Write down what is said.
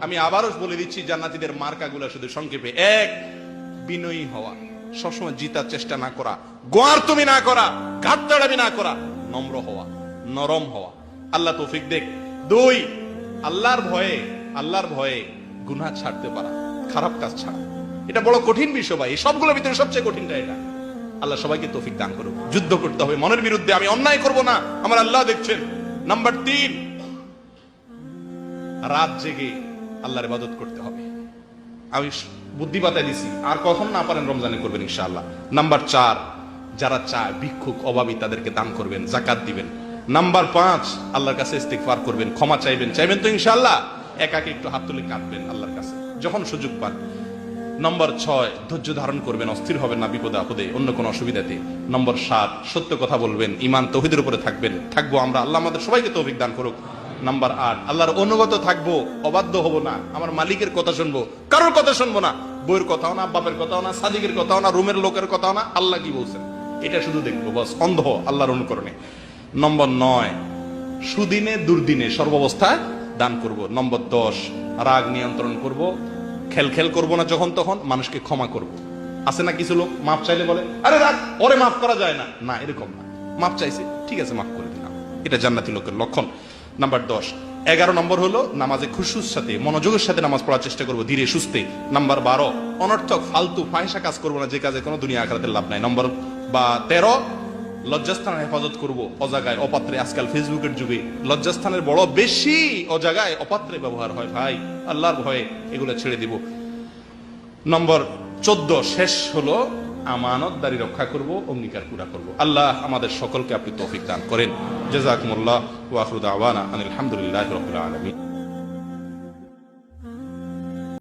আমি আবারও বলে দিচ্ছি, জান্নাতীদের মার্কাগুলো শুধু সংক্ষেপে। এক, বিনয়ী হওয়া। সবসময় জিতার চেষ্টা না করা। গোয়ার তুমি না করা ঘাট তাড়াবি না করা। নম্র হওয়া, নরম হওয়া। আল্লাহ তৌফিক দেখ। দুই, আল্লাহর ভয়ে আল্লাহর ভয়ে গুনা ছাড়তে পারা, খারাপ কাজ ছাড়া। এটা বড় কঠিন বিষয় ভাই। সবগুলোর ভিতরে সবচেয়ে কঠিনটা এটা। আল্লাহ সবাইকে তৌফিক দান করুক। যুদ্ধ করতে হবে। মনের বিরুদ্ধে আমি অন্যায় করব না। আমার আল্লাহ দেখছেন। নাম্বার তিন, রাত জেগে আল্লাহর ইবাদত করতে হবে। আমি বুদ্ধি বাতায় দিছি। আর কখন না পারেন রমজানে করবেন ইনশাআল্লাহ। নাম্বার চার, যারা চায়, ভিক্ষুক, অভাবী, তাদেরকে দান করবেন জাকাত দিবেন। নাম্বার পাঁচ, আল্লাহর কাছে ইস্তিগফার করবেন, ক্ষমা চাইবেন। চাইবেন তো ইনশাআল্লাহ? একাকে একটু হাত তুলে কাঁদবেন আল্লাহর কাছে, যখন সুযোগ পান। নম্বর ছয়, ধৈর্য ধারণ করবেন, অস্থির হবেন না বিপদে আপদে, অন্য কোনো অসুবিধাতে। নম্বর সাত, সত্য কথা বলবেন ইমান তৌহিদের উপরে থাকবেন। থাকব আমরা, আল্লাহ আমাদের সবাইকে তৌফিক দান করুক। নাম্বার আট। আল্লাহর অনুগত থাকব, অবাধ্য হব না। আমার মালিকের কথা শুনব, কারোর কথা শুনব না। বইয়ের কথাও না, বাপের কথাও না, সাদিকের কথাও না, রুমের লোকের কথাও না, আল্লাহ কি বলছেন? এটা শুধু দেখব, বস, অন্ধ আল্লাহর অনুকরণে। নম্বর নয়, সুদিনে, দুর্দিনে সর্বাবস্থায় দান করব। নম্বর দশ, রাগ নিয়ন্ত্রণ করব। খেল খেল করব না যখন তখন, মানুষকে ক্ষমা করব। আছে না কিছু লোক, মাপ চাইলে বলে, আরে রাগ, ওরে মাফ করা যায় না। না, এরকম না। মাপ চাইছে, ঠিক আছে মাফ করে দিলাম। এটা জান্নাতি লোকের লক্ষণ। নাম্বার দশ। এগারো নম্বর হলো নামাজে খুশুর সাথে, মনোযোগের সাথে নামাজ পড়ার চেষ্টা করব, ধীরে সুস্থে। নাম্বার বারো, অনর্থক, ফালতু, ফাহিসা কাজ করব না, যে কাজে কোনো দুনিয়া আখরাতের লাভ নাই। নম্বর বা তেরো, লজ্জাস্থানের হেফাজত করব, অজাগায় অপাত্রে। আজকাল ফেসবুকের যুগে লজ্জাস্থানের বড় বেশি অজাগায় অপাত্রে ব্যবহার হয় ভাই। আল্লাহর ভয়ে এগুলো ছেড়ে দিব। নম্বর চোদ্দ, শেষ হলো আমানতদারি রক্ষা করব, অঙ্গীকার পুরা করব। আল্লাহ আমাদের সকলকে আপনি তৌফিক দান করেন। জাজাকুমুল্লাহ ওয়াখরুদ আওয়ানা আনিল হামদুলিল্লাহ রবিল আলমী